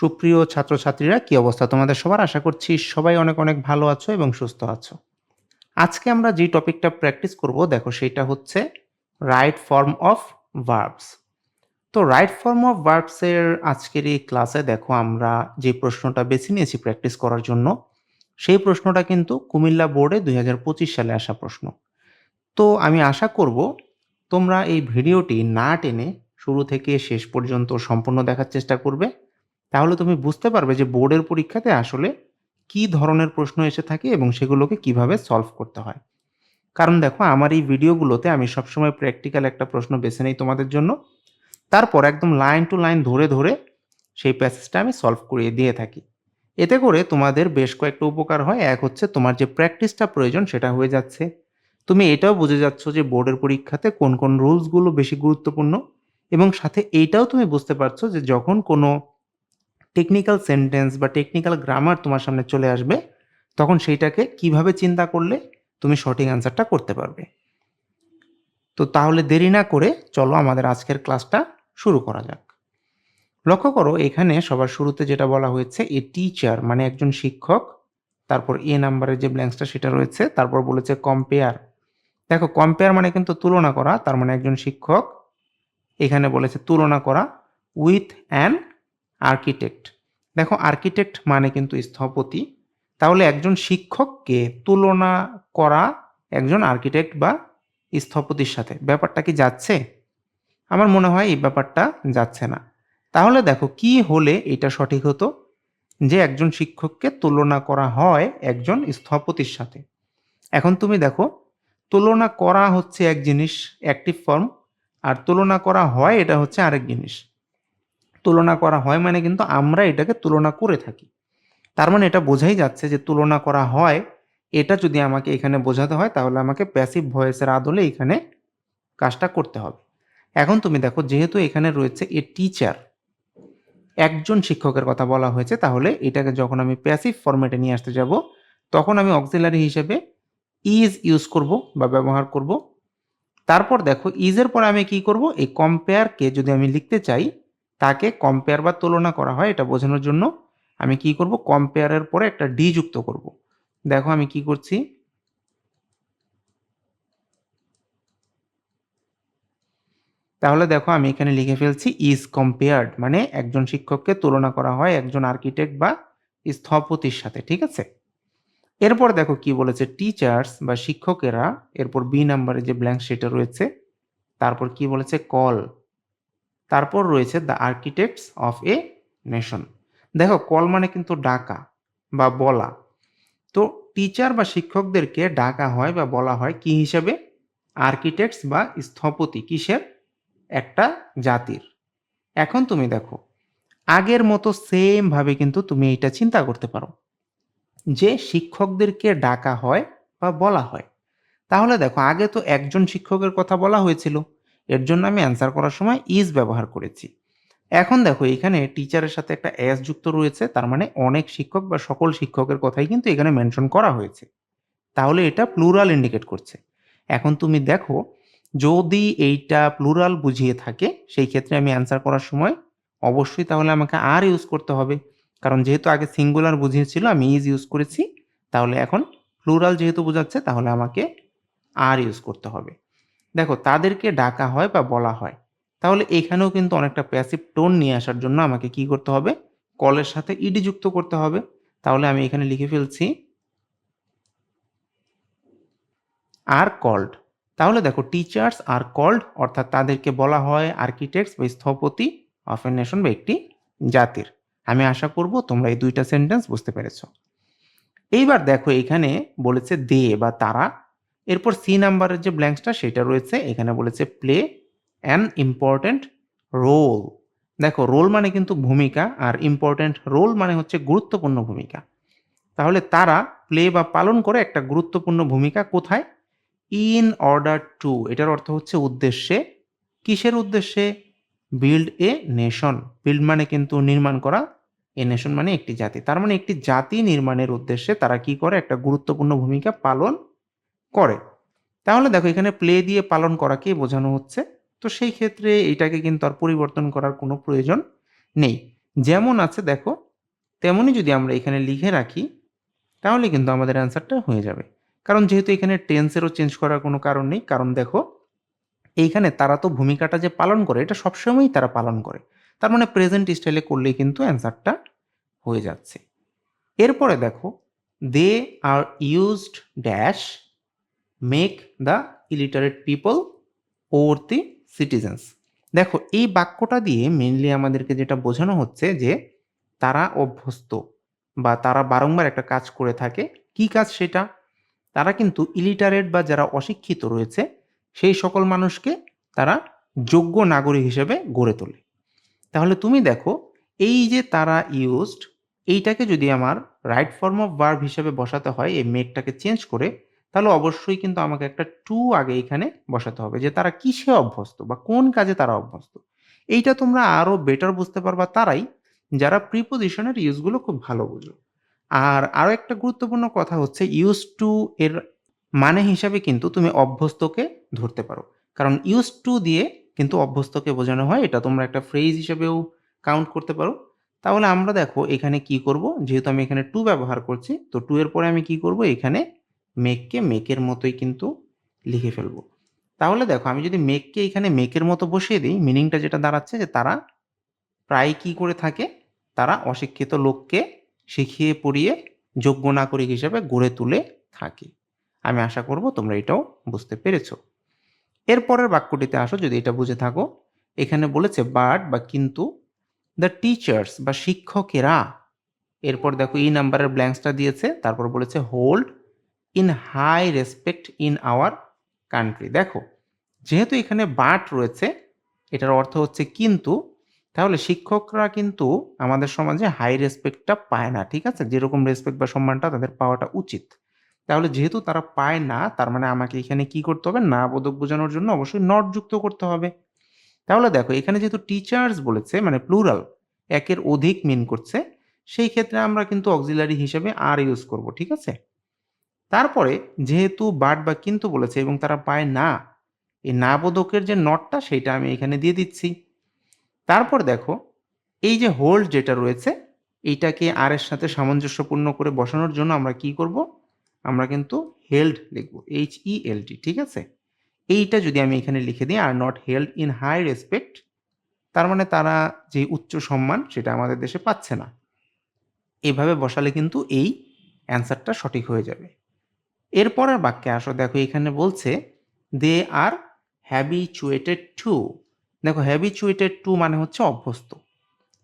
সুপ্রিয় ছাত্রছাত্রীরা, কি অবস্থা তোমাদের সবার? আশা করছি সবাই অনেক অনেক ভালো আছো এবং সুস্থ আছো। আজকে আমরা যে টপিকটা প্র্যাকটিস করব, দেখো সেটা হচ্ছে রাইট ফর্ম অফ ভার্বস। তো রাইট ফর্ম অফ ভার্বসের আজকের এই ক্লাসে দেখো আমরা যে প্রশ্নটা বেছে নিয়েছি প্র্যাকটিস করার জন্য, সেই প্রশ্নটা কিন্তু কুমিল্লা বোর্ডে দুই হাজার পঁচিশ সালে আসা প্রশ্ন। তো আমি আশা করব তোমরা এই ভিডিওটি না টেনে শুরু থেকে শেষ পর্যন্ত সম্পূর্ণ দেখার চেষ্টা করবে। তাহলে তুমি বুঝতে পারবে যে বোর্ডের পরীক্ষাতে আসলে কি ধরনের প্রশ্ন এসে থাকে এবং সেগুলোকে কীভাবে সলভ করতে হয়। কারণ দেখো, আমার এই ভিডিওগুলোতে আমি সবসময় প্র্যাকটিক্যাল একটা প্রশ্ন বেছে নেই তোমাদের জন্য। তারপর একদম লাইন টু লাইন ধরে ধরে সেই প্যাসেজটা আমি সলভ করিয়ে দিয়ে থাকি। এতে করে তোমাদের বেশ কয়েকটা উপকার হয়। এক হচ্ছে তোমার যে প্র্যাকটিসটা প্রয়োজন সেটা হয়ে যাচ্ছে। তুমি এটাও বুঝে যাচ্ছ যে বোর্ডের পরীক্ষাতে কোন কোন রুলসগুলো বেশি গুরুত্বপূর্ণ এবং সাথে এইটাও তুমি বুঝতে পারছ যে যখন কোনো টেকনিক্যাল সেন্টেন্স বা টেকনিক্যাল গ্রামার তোমার সামনে চলে আসবে, তখন সেইটাকে কীভাবে চিন্তা করলে তুমি সঠিক অ্যান্সারটা করতে পারবে। তো তাহলে দেরি না করে চলো আমাদের আজকের ক্লাসটা শুরু করা যাক। লক্ষ্য করো, এখানে সবার শুরুতে যেটা বলা হয়েছে এ টিচার মানে একজন শিক্ষক, তারপর এ নাম্বারের যে ব্ল্যাঙ্কসটা সেটা রয়েছে, তারপর বলেছে কম্পেয়ার দেখো কম্পেয়ার মানে কিন্তু তুলনা করা, তার মানে একজন শিক্ষক এখানে বলেছে তুলনা করা উইথ অ্যান আর্কিটেক্ট। দেখো, আর্কিটেক্ট মানে কিন্তু স্থপতি। তাহলে একজন শিক্ষককে তুলনা করা একজন আর্কিটেক্ট বা স্থপতির সাথে। ব্যাপারটা কি যাচ্ছে? আমার মনে হয় এই ব্যাপারটা যাচ্ছে না। তাহলে দেখো, কি হলে এটা সঠিক হতো? যে একজন শিক্ষককে তুলনা করা হয় একজন স্থপতির সাথে। এখন তুমি দেখো, তুলনা করা হচ্ছে এক জিনিস অ্যাক্টিভ ফর্ম আর তুলনা করা হয় এটা হচ্ছে আরেক জিনিস। তুলনা করা হয় মানে কিন্তু আমরা এটাকে তুলনা করে থাকি। তার মানে এটা বোঝাই যাচ্ছে যে তুলনা করা হয়, এটা যদি আমাকে এখানে বোঝাতে হয় তাহলে আমাকে প্যাসিভ ভয়েসের আদলে এখানে কাজটা করতে হবে। এখন তুমি দেখো যেহেতু এখানে রয়েছে এ টিচার একজন শিক্ষকের কথা বলা হয়েছে, তাহলে এটাকে যখন আমি প্যাসিভ ফরম্যাটে নিয়ে আসতে যাব, তখন আমি অক্সিলারি হিসেবে ইজ ইউজ করব বা ব্যবহার করব। তারপর দেখো ইজের পরে আমি কি করব? এই কম্পেয়ারকে যদি আমি লিখতে চাই তাকে কম্পেয়ার বা তুলনা করা হয়, এটা বোঝানোর জন্য আমি কি করব? কম্পেয়ারের পরে একটা ডি যুক্ত করব। দেখো আমি কি করছি। তাহলে দেখো আমি এখানে লিখে ফেলছি ইজ কম্পেয়ার্ড মানে একজন শিক্ষককে তুলনা করা হয়, একজন আর্কিটেক্ট বা স্থপতির সাথে, ঠিক আছে? এরপর দেখো কি বলেছে টিচার্স বা শিক্ষকেরা, এরপর বি নাম্বারে যে ব্ল্যাঙ্ক সেটা রয়েছে, তারপর কি বলেছে কল তারপর রয়েছে the architects of a nation দেখো, কল মানে কিন্তু ডাকা বা বলা। তো টিচার বা শিক্ষকদেরকে ডাকা হয় বা বলা হয় কি হিসেবে? আর্কিটেক্টস বা স্থপতি কিসের? একটা জাতির। এখন তুমি দেখো, আগের মতো সেমভাবে কিন্তু তুমি এটা চিন্তা করতে পারো। যে শিক্ষকদেরকে ডাকা হয় বা বলা হয়। তাহলে দেখো, আগে তো একজন শিক্ষকের কথা বলা হয়েছিল। এর জন্য আমি অ্যান্সার করার সময় ইজ ব্যবহার করেছি। এখন দেখো, এখানে টিচারের সাথে একটা এস যুক্ত রয়েছে, তার মানে অনেক শিক্ষক বা সকল শিক্ষকের কথাই কিন্তু এখানে মেনশন করা হয়েছে। তাহলে এটা প্লুরাল ইন্ডিকেট করছে। এখন তুমি দেখো, যদি এইটা প্লুরাল বুঝিয়ে থাকে, সেই ক্ষেত্রে আমি অ্যান্সার করার সময় অবশ্যই তাহলে আমাকে আর ইউজ করতে হবে। কারণ যেহেতু আগে সিঙ্গুলার বুঝিয়েছিল, আমি ইজ ইউজ করেছি, তাহলে এখন প্লুরাল যেহেতু বোঝাচ্ছে, তাহলে আমাকে আর ইউজ করতে হবে। দেখো, তাদেরকে ডাকা হয় বা বলা হয়। তাহলে এখানেও কিন্তু অনেকটা প্যাসিভ টোন নিয়ে আসার জন্য আমাকে কি করতে হবে? কলের সাথে ইডি যুক্ত করতে হবে। তাহলে আমি এখানে লিখে ফেলছি আর কল্ড তাহলে দেখো টিচার্স আর কল্ড অর্থাৎ তাদেরকে বলা হয় আর্কিটেক্টস বা স্থপতি অফ এ নেশন বা একটি জাতির। আমি আশা করব তোমরা এই দুইটা সেন্টেন্স বুঝতে পেরেছ। এইবার দেখো, এখানে বলেছে দে বা তারা এরপর সি নাম্বারের যে ব্ল্যাঙ্কসটা সেটা রয়েছে, এখানে বলেছে প্লে অ্যান ইম্পর্ট্যান্ট রোল দেখো রোল মানে কিন্তু ভূমিকা, আর ইম্পর্ট্যান্ট রোল মানে হচ্ছে গুরুত্বপূর্ণ ভূমিকা। তাহলে তারা প্লে বা পালন করে একটা গুরুত্বপূর্ণ ভূমিকা কোথায়? ইন অর্ডার টু এটার অর্থ হচ্ছে উদ্দেশ্যে। কিসের উদ্দেশ্যে? বিল্ড এ নেশন বিল্ড মানে কিন্তু নির্মাণ করা। এ নেশন মানে একটি জাতি। তার মানে একটি জাতি নির্মাণের উদ্দেশ্যে তারা কি করে? একটা গুরুত্বপূর্ণ ভূমিকা পালন করে। তাহলে দেখো এখানে প্লে দিয়ে পালন করাকেই বোঝানো হচ্ছে। তো সেই ক্ষেত্রে এটাকে কিন্তু আর পরিবর্তন করার কোনো প্রয়োজন নেই। যেমন আছে দেখো, তেমনই যদি আমরা এখানে লিখে রাখি, তাহলে কিন্তু আমাদের অ্যান্সারটা হয়ে যাবে। কারণ যেহেতু এখানে টেন্সেরও চেঞ্জ করার কোনো কারণ নেই, কারণ দেখো, এইখানে তারা তো ভূমিকাটা যে পালন করে, এটা সবসময়ই তারা পালন করে। তার মানে প্রেজেন্ট স্টাইলে করলেই কিন্তু অ্যান্সারটা হয়ে যাচ্ছে। এরপরে দেখো they are used dash make the illiterate people or the citizens দেখো, এই বাক্যটা দিয়ে মেনলি আমাদেরকে যেটা বোঝানো হচ্ছে যে তারা অভ্যস্ত বা তারা বারংবার একটা কাজ করে থাকে। কি কাজ সেটা? তারা কিন্তু ইলিটারেট বা যারা অশিক্ষিত রয়েছে, সেই সকল মানুষকে তারা যোগ্য নাগরিক হিসেবে গড়ে তোলে। তাহলে তুমি দেখো, এই যে তারা ইউজড এইটাকে যদি আমার রাইট ফর্ম অফ ভার্ব হিসেবে বসাতে হয়, এই মেকটাকে চেঞ্জ করে তাহলে অবশ্যই কিন্তু আমাকে একটা টু আগে এখানে বসাতে হবে যে তারা কিসে অভ্যস্ত বা কোন কাজে তারা অভ্যস্ত। এইটা তোমরা আরও বেটার বুঝতে পারবা তারাই যারা প্রিপোজিশনের ইউজগুলো খুব ভালো বুঝো। আর আরও একটা গুরুত্বপূর্ণ কথা হচ্ছে ইউজ টু এর মানে হিসাবে কিন্তু তুমি অভ্যস্তকে ধরতে পারো। কারণ ইউজ টু দিয়ে কিন্তু অভ্যস্তকে বোঝানো হয়, এটা তোমরা একটা ফ্রেজ হিসেবেও কাউন্ট করতে পারো। তাহলে আমরা দেখো এখানে কি করব? যেহেতু আমি এখানে টু ব্যবহার করছি, তো টু এর পরে আমি কি করব? এখানে মেককে মেকের মতোই কিন্তু লিখে ফেলব। তাহলে দেখো, আমি যদি মেককে এখানে মেকের মতো বসিয়ে দিই মিনিংটা যেটা দাঁড়াচ্ছে যে তারা প্রায় কি করে থাকে, তারা অশিক্ষিত লোককে শিখিয়ে, পড়িয়ে, যোগ্য নাগরিক হিসেবে গড়ে তুলে থাকে। আমি আশা করব তোমরা এটাও বুঝতে পেরেছ। এরপরের বাক্যটিতে আসো, যদি এটা বুঝে থাকো। এখানে বলেছে বাট বা কিন্তু দ্য টিচার্স বা শিক্ষকেরা, এরপর দেখো, এই নাম্বারের ব্ল্যাঙ্কসটা দিয়েছে, তারপর বলেছে hold in high respect in our country দেখো, যেহেতু এখানে বাট রয়েছে, এটার অর্থ হচ্ছে কিন্তু, তাহলে শিক্ষকরা কিন্তু আমাদের সমাজে হাই রেসপেক্টটা পায় না, ঠিক আছে? যেরকম রেসপেক্ট বা সম্মানটা তাদের পাওয়াটা উচিত। তাহলে যেহেতু তারা পায় না, তার মানে আমাকে এখানে কি করতে হবে? না বোধক বোঝানোর জন্য অবশ্যই নট যুক্ত করতে হবে। তাহলে দেখো, এখানে যেহেতু টিচার্স বলেছে মানে প্লুরাল একের অধিক মিন করছে, সেই ক্ষেত্রে আমরা কিন্তু অক্সিলারি হিসেবে আর ইউজ করব, ঠিক আছে? তারপরে যেহেতু বাট বা কিন্তু বলেছে এবং তারা পায় না, এই না বোধকের যে নটটা সেটা আমি এখানে দিয়ে দিচ্ছি। তারপর দেখো, এই যে হোল্ড যেটা রয়েছে এইটাকে আর এর সাথে সামঞ্জস্যপূর্ণ করে বসানোর জন্য আমরা কি করব? আমরা কিন্তু হেল্ড লিখব এইচ ই এল টি ঠিক আছে? এইটা যদি আমি এখানে লিখে দিই, are not held in high respect তার মানে তারা যে উচ্চ সম্মান সেটা আমাদের দেশে পাচ্ছে না। এভাবে বসালে কিন্তু এই অ্যান্সারটা সঠিক হয়ে যাবে। এরপরের বাক্যে আসো, দেখো এখানে বলছে দে আর হ্যাবিচুয়েটেড টু দেখো হ্যাবিচুয়েটেড টু মানে হচ্ছে অভ্যস্ত।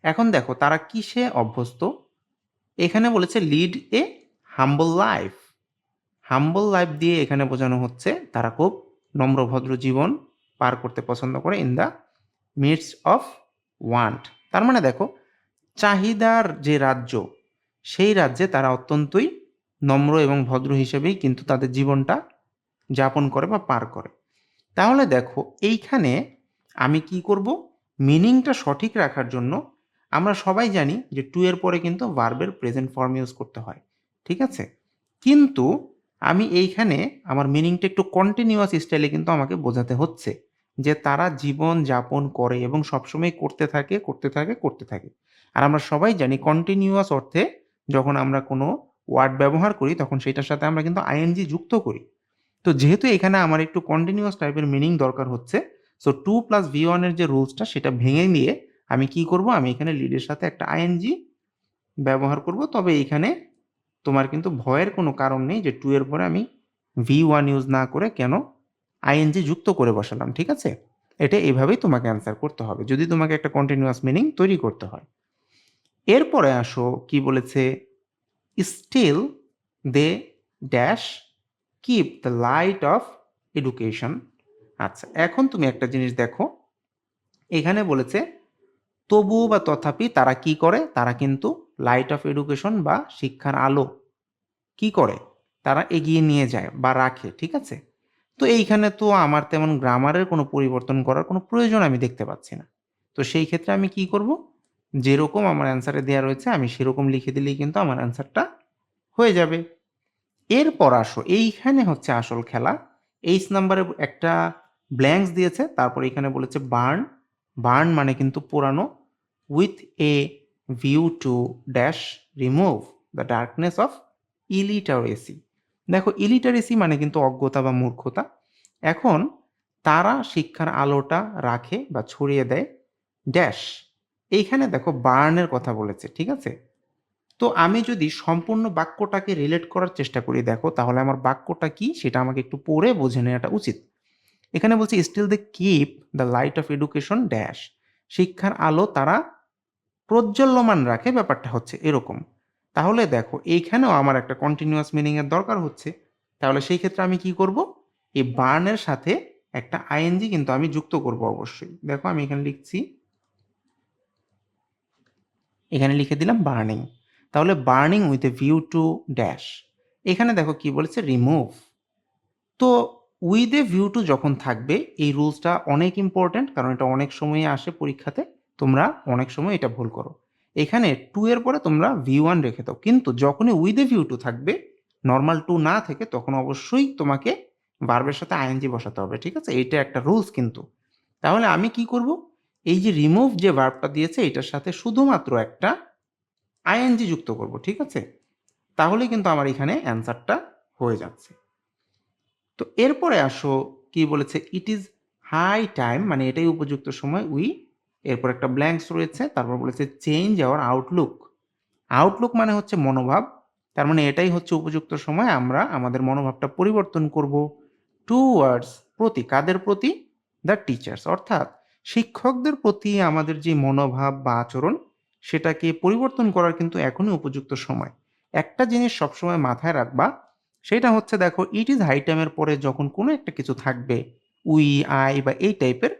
এখন দেখো, তারা কিসে অভ্যস্ত? এখানে বলেছে lead a humble life humble life দিয়ে এখানে বোঝানো হচ্ছে, তারা খুব নম্র ভদ্র জীবন পার করতে পছন্দ করে in the midst of want তার মানে দেখো, চাহিদার যে রাজ্য, সেই রাজ্যে তারা অত্যন্তই নম্র এবং ভদ্র হিসেবেই কিন্তু তাদের জীবনটা যাপন করে বা পার করে। তাহলে দেখো, এইখানে আমি কি করব? মিনিংটা সঠিক রাখার জন্য আমরা সবাই জানি যে টু এর পরে কিন্তু ভার্বের প্রেজেন্ট ফর্ম ইউজ করতে হয়। ঠিক আছে? কিন্তু আমি এইখানে আমার মিনিংটা একটু কন্টিনিউয়াস স্টাইলে কিন্তু আমাকে বোঝাতে হচ্ছে যে তারা জীবন যাপন করে এবং সবসময় করতে থাকে করতে থাকে করতে থাকে। আর আমরা সবাই জানি কন্টিনিউয়াস অর্থে যখন আমরা কোনো ওয়ার্ড ব্যবহার করি, তখন সেটার সাথে আমরা কিন্তু আইএনজি যুক্ত করি। তো যেহেতু এখানে আমার একটু কন্টিনিউয়াস টাইপের মিনিং দরকার হচ্ছে সো টু প্লাস ভি ওয়ানের যে রুলসটা সেটা ভেঙে নিয়ে আমি কি করব? আমি এখানে লিডের সাথে একটা আইএনজি ব্যবহার করব। তবে এখানে তোমার কিন্তু ভয়ের কোনো কারণ নেই যে টু এর পরে আমি ভি ওয়ান ইউজ না করে কেন আইএনজি যুক্ত করে বসালাম, ঠিক আছে? এটা এভাবেই তোমাকে অ্যান্সার করতে হবে, যদি তোমাকে একটা কন্টিনিউয়াস মিনিং তৈরি করতে হয়। এরপরে আসো, কি বলেছে? Still they dash keep the light of education আচ্ছা এখন তুমি একটা জিনিস দেখো। এখানে বলেছে, তবুও বা তথাপি তারা কি করে? তারা কিন্তু লাইট অফ এডুকেশন বা শিক্ষার আলো কি করে? তারা এগিয়ে নিয়ে যায় বা রাখে, ঠিক আছে? তো এইখানে তো আমার তেমন গ্রামারের কোনো পরিবর্তন করার কোনো প্রয়োজন আমি দেখতে পাচ্ছি না। তো সেই ক্ষেত্রে আমি কি করব? যেরকম আমার অ্যান্সারে দেওয়া রয়েছে, আমি সেরকম লিখে দিলেই কিন্তু আমার অ্যান্সারটা হয়ে যাবে। এরপর আসো, এইখানে হচ্ছে আসল খেলা। এইচ নাম্বারে একটা ব্ল্যাঙ্কস দিয়েছে, তারপর এখানে বলেছে বার্ন বার্ন মানে কিন্তু পোড়ানো। With a view to dash remove the darkness of illiteracy দেখো ইলিটারেসি মানে কিন্তু অজ্ঞতা বা মূর্খতা। এখন তারা শিক্ষার আলোটা রাখে বা ছড়িয়ে দেয়। ড্যাশ এইখানে দেখো বার্নের কথা বলেছে, ঠিক আছে? তো আমি যদি সম্পূর্ণ বাক্যটাকে রিলেট করার চেষ্টা করি, দেখো, তাহলে আমার বাক্যটা কি? সেটা আমাকে একটু পড়ে বুঝে নেওয়াটা উচিত। এখানে বলছি still they keep the light of education dash শিক্ষার আলো তারা প্রজ্বল্যমান রাখে, ব্যাপারটা হচ্ছে এরকম। তাহলে দেখো, এইখানেও আমার একটা কন্টিনিউয়াস মিনিংয়ের দরকার হচ্ছে। তাহলে সেই ক্ষেত্রে আমি কি করব? এই বার্নের সাথে একটা আইএনজি কিন্তু আমি যুক্ত করব অবশ্যই। দেখো, আমি এখানে লিখছি এখানে লিখে দিলাম বার্নিং তাহলে burning with a view to dash এখানে দেখো কি বলেছে? রিমুভ তো উইথ এ ভিউ টু যখন থাকবে, এই রুলসটা অনেক ইম্পর্ট্যান্ট কারণ এটা অনেক সময় আসে পরীক্ষাতে। তোমরা অনেক সময় এটা ভুল করো। এখানে টু এর পরে তোমরা ভিউ ওয়ান রেখে দাও। কিন্তু যখনই উইথ এ ভিউ টু থাকবে নর্মাল টু না থেকে, তখন অবশ্যই তোমাকে ভার্বের সাথে আইএনজি বসাতে হবে, ঠিক আছে? এটা একটা রুলস কিন্তু। তাহলে আমি কি করব? এই যে রিমুভ যে ভার্বটা দিয়েছে, এটার সাথে শুধুমাত্র একটা আইএনজি যুক্ত করব, ঠিক আছে? তাহলে কিন্তু আমার এখানে অ্যান্সারটা হয়ে যাচ্ছে। তো এরপরে আসো, কি বলেছে? ইট ইজ হাই টাইম মানে এটাই উপযুক্ত সময় উই এরপর একটা ব্ল্যাঙ্কস রয়েছে, তারপর বলেছে চেঞ্জ আওয়ার আউটলুক আউটলুক মানে হচ্ছে মনোভাব, তার মানে এটাই হচ্ছে উপযুক্ত সময়, আমরা আমাদের মনোভাবটা পরিবর্তন করব। টু ওয়ার্ডস প্রতি, কাদের প্রতি? দ্য টিচার্স অর্থাৎ শিক্ষকদের প্রতি আমাদের যে মনোভাব বা আচরণ, সেটাকে পরিবর্তন করার কিন্তু এখনই উপযুক্ত সময়। একটা জিনিস সবসময় মাথায় রাখবা, সেটা হচ্ছে দেখো ইট ইজ হাই টাইমের পরে যখন কোনো একটা কিছু থাকবে উই আই বা এই টাইপের,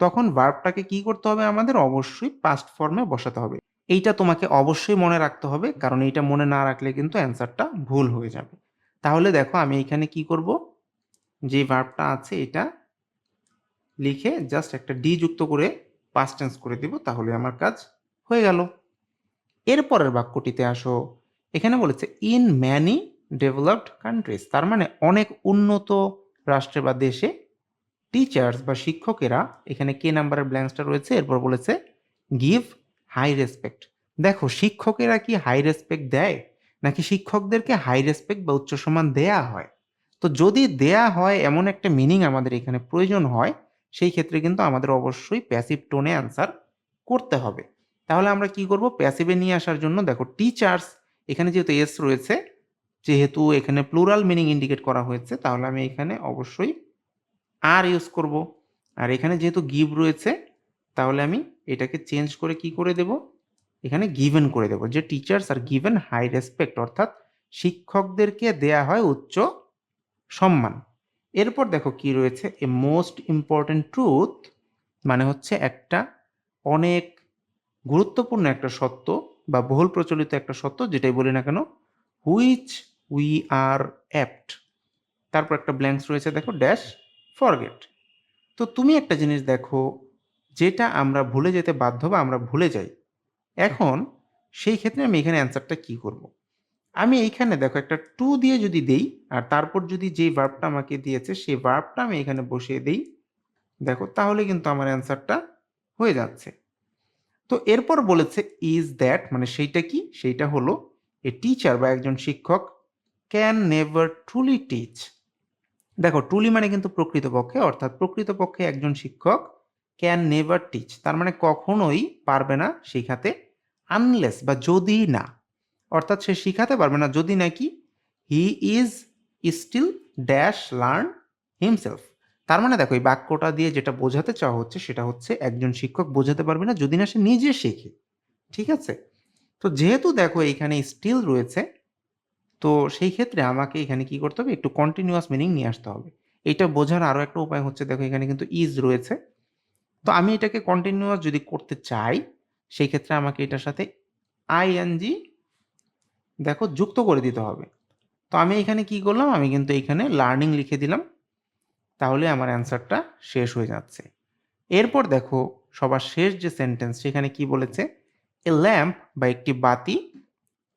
তখন ভার্বটাকে কি করতে হবে আমাদের? অবশ্যই পাস্ট ফর্মে বসাতে হবে। এইটা তোমাকে অবশ্যই মনে রাখতে হবে, কারণ এইটা মনে না রাখলে কিন্তু অ্যান্সারটা ভুল হয়ে যাবে। তাহলে দেখো, আমি এখানে কি করব? যে ভার্বটা আছে এটা লিখে জাস্ট একটা ডি যুক্ত করে পাস্ট টেন্স করে দিব, তাহলে আমার কাজ হয়ে গেল। এরপরের বাক্যটিতে আসো। এখানে বলেছে ইন ম্যানি ডেভেলপড কান্ট্রিজ তার মানে অনেক উন্নত রাষ্ট্রে বা দেশে টিচার্স বা শিক্ষকেরা, এখানে কে নাম্বারের ব্ল্যাঙ্কসটা রয়েছে, এরপর বলেছে গিভ হাই রেসপেক্ট দেখো, শিক্ষকেরা কি হাই রেসপেক্ট দেয়? নাকি শিক্ষকদেরকে হাই রেসপেক্ট বা উচ্চ সম্মান দেয়া হয়? তো যদি দেয়া হয়, এমন একটা মিনিং আমাদের এখানে প্রয়োজন হয় সেই ক্ষেত্রে কিন্তু আমাদের অবশ্যই প্যাসিভ টোনে অ্যান্সার করতে হবে। তাহলে আমরা কি করব? প্যাসিভে নিয়ে আসার জন্য দেখো টিচার্স এখানে যেহেতু এস রয়েছে, যেহেতু এখানে প্লুরাল মিনিং ইন্ডিকেট করা হয়েছে, তাহলে আমি এখানে অবশ্যই আর ইউজ করব। আর এখানে যেহেতু গিভ রয়েছে, তাহলে আমি এটাকে চেঞ্জ করে কি করে দেব? এখানে গিভেন করে দেব। যে টিচার্স আর গিভেন হাই রেসপেক্ট অর্থাৎ শিক্ষকদেরকে দেয়া হয় উচ্চ সম্মান। এরপর দেখো কি রয়েছে? এ মোস্ট ইম্পর্টেন্ট ট্রুথ মানে হচ্ছে একটা অনেক গুরুত্বপূর্ণ একটা সত্য বা বহুল প্রচলিত একটা সত্য, যেটাই বলি না কেন হুইচ উই আর অ্যাপ্ট তারপর একটা ব্ল্যাঙ্কস রয়েছে, দেখো ড্যাশ ফরগেট তো তুমি একটা জিনিস দেখো, যেটা আমরা ভুলে যেতে বাধ্য বা আমরা ভুলে যাই। এখন সেই ক্ষেত্রে আমি এখানে অ্যান্সারটা কি করব। আমি এইখানে দেখো একটা টু দিয়ে যদি দেই, আর তারপর যদি যেই ভার্বটা আমাকে দিয়েছে, সেই ভার্বটা আমি এখানে বসিয়ে দেই, দেখো তাহলে কিন্তু আমার অ্যান্সারটা হয়ে যাচ্ছে। তো এরপর বলেছে ইজ দ্যাট মানে সেইটা কি? সেইটা হলো এ টিচার বা একজন শিক্ষক ক্যান নেভার ট্রুলি টিচ দেখো ট্রুলি মানে কিন্তু প্রকৃতপক্ষে, অর্থাৎ প্রকৃতপক্ষে একজন শিক্ষক ক্যান নেভার টিচ তার মানে কখনোই পারবে না শেখাতে আনলেস বা যদি না। অর্থাৎ সে শিখাতে পারবে না, যদি নাকি he is still dash learn himself তার মানে দেখো, এই বাক্যটা দিয়ে যেটা বোঝাতে চাওয়া হচ্ছে, সেটা হচ্ছে একজন শিক্ষক বোঝাতে পারবে না, যদি না সে নিজে শেখে, ঠিক আছে? তো যেহেতু দেখো এইখানে স্টিল রয়েছে, তো সেই ক্ষেত্রে আমাকে এখানে কি করতে হবে, একটু কন্টিনিউয়াস মিনিং নিয়ে আসতে হবে। এটা বোঝার আরও একটা উপায় হচ্ছে, দেখো এখানে কিন্তু ইজ রয়েছে। তো আমি এটাকে কন্টিনিউয়াস যদি করতে চাই, সেই ক্ষেত্রে আমাকে এটার সাথে আইএনজি দেখো যুক্ত করে দিতে হবে। তো আমি এখানে কি করলাম? আমি কিন্তু এখানে লার্নিং লিখে দিলাম। তাহলে আমার অ্যান্সারটা শেষ হয়ে যাচ্ছে। এরপর দেখো সবার শেষ যে সেন্টেন্স সেখানে কি বলেছে? এ ল্যাম্প বা একটি বাতি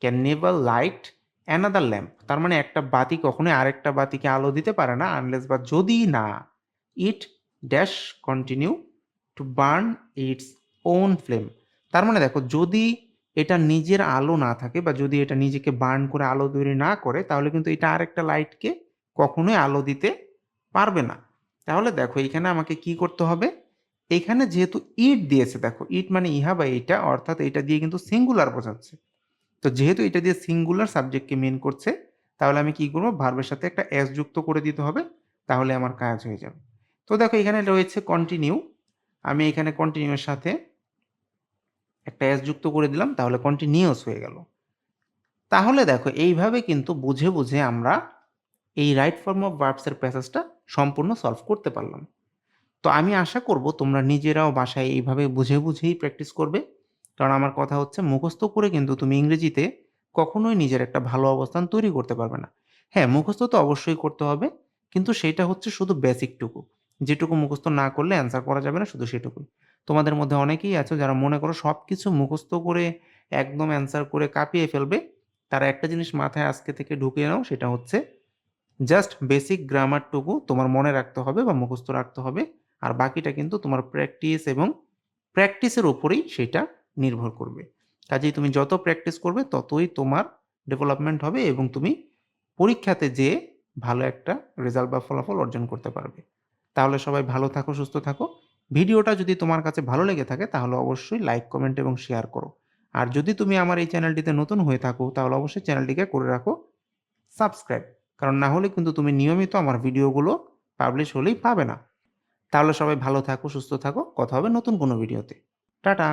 can never light another lamp তার মানে একটা বাতি কখনোই আরেকটা বাতিকে আলো দিতে পারে না আনলেস বা যদি না it dash continue to burn its own flame তার মানে দেখো যদি এটা নিজের আলো না থাকে বা যদি এটা নিজেকে বার্ন করে আলো তৈরি না করে, তাহলে কিন্তু এটা আরেকটা লাইটকে কখনোই আলো দিতে পারবে না। তাহলে দেখো, এখানে আমাকে কি করতে হবে? এখানে যেহেতু ইট দিয়েছে, দেখো, ইট মানে ইহা বা এইটা, অর্থাৎ এটা দিয়ে কিন্তু সিঙ্গুলার বোঝাচ্ছে। তো যেহেতু এটা দিয়ে সিঙ্গুলার সাবজেক্টকে মেন করছে, তাহলে আমি কি করব? ভার্বের সাথে একটা এস যুক্ত করে দিতে হবে, তাহলে আমার কাজ হয়ে যাবে। তো দেখো, এখানে রয়েছে কন্টিনিউ আমি এখানে কন্টিনিউর সাথে একটা এস যুক্ত করে দিলাম, তাহলে কন্টিনিউয়াস হয়ে গেল। তাহলে দেখো, এইভাবে কিন্তু বুঝে বুঝে আমরা এই রাইট ফর্ম অফ ভার্বসের প্যাসেজটা সম্পূর্ণ সলভ করতে পারলাম। তো আমি আশা করব তোমরা নিজেরাও বাসায় এইভাবে বুঝে বুঝেই প্র্যাকটিস করবে। কারণ আমার কথা হচ্ছে, মুখস্থ করে কিন্তু তুমি ইংরেজিতে কখনোই নিজের একটা ভালো অবস্থান তৈরি করতে পারবে না। হ্যাঁ মুখস্থ তো অবশ্যই করতে হবে, কিন্তু সেটা হচ্ছে শুধু বেসিকটুকু যেটুকু মুখস্থ না করলে অ্যান্সার করা যাবে না, শুধু সেটুকুই। তোমাদের মধ্যে অনেকেই আছো যারা মনে করো সব কিছু মুখস্থ করে একদম অ্যান্সার করে কাঁপিয়ে ফেলবে। তারা একটা জিনিস মাথায় আজকে থেকে ঢুকিয়ে নাও, সেটা হচ্ছে জাস্ট বেসিক গ্রামারটুকু তোমার মনে রাখতে হবে বা মুখস্থ রাখতে হবে। আর বাকিটা কিন্তু তোমার প্র্যাকটিস এবং প্র্যাকটিসের উপরেই সেটা নির্ভর করবে। কাজেই তুমি যত প্র্যাকটিস করবে, ততই তোমার ডেভেলপমেন্ট হবে এবং তুমি পরীক্ষাতে যেয়ে ভালো একটা রেজাল্ট বা ফলাফল অর্জন করতে পারবে। তাহলে সবাই ভালো থাকো, সুস্থ থাকো। ভিডিওটা যদি তোমার কাছে ভালো লেগে থাকে, তাহলে অবশ্যই লাইক কমেন্ট এবং শেয়ার করো। আর যদি তুমি আমার এই চ্যানেলটিতে নতুন হয়ে থাকো, তাহলে অবশ্যই চ্যানেলটিকে করে রাখো সাবস্ক্রাইব কারণ না হলে কিন্তু তুমি নিয়মিত আমার ভিডিওগুলো পাবলিশ হলেই পাবে না। তাহলে সবাই ভালো থাকো, সুস্থ থাকো। কথা হবে নতুন কোনো ভিডিওতে টাটা!